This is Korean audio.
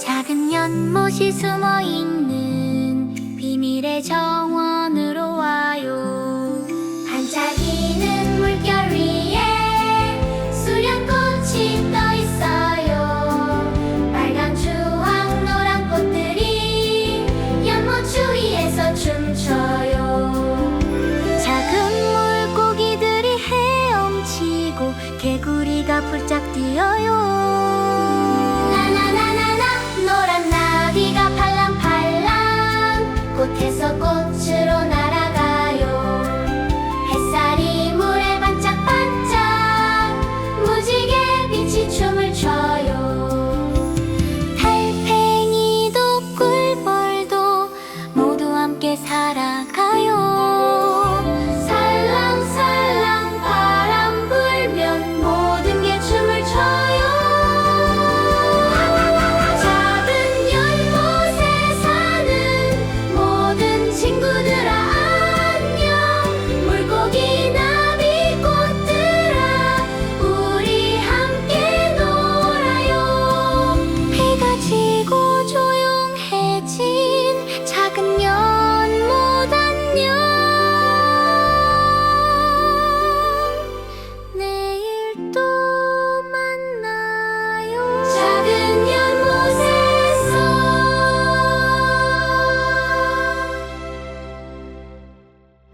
작은 연못이 숨어 있는 비밀의 정원. 개구리가 풀짝 뛰어요. 나나나나나 노란 나비가 팔랑팔랑 꽃에서 꽃으로 나 친구들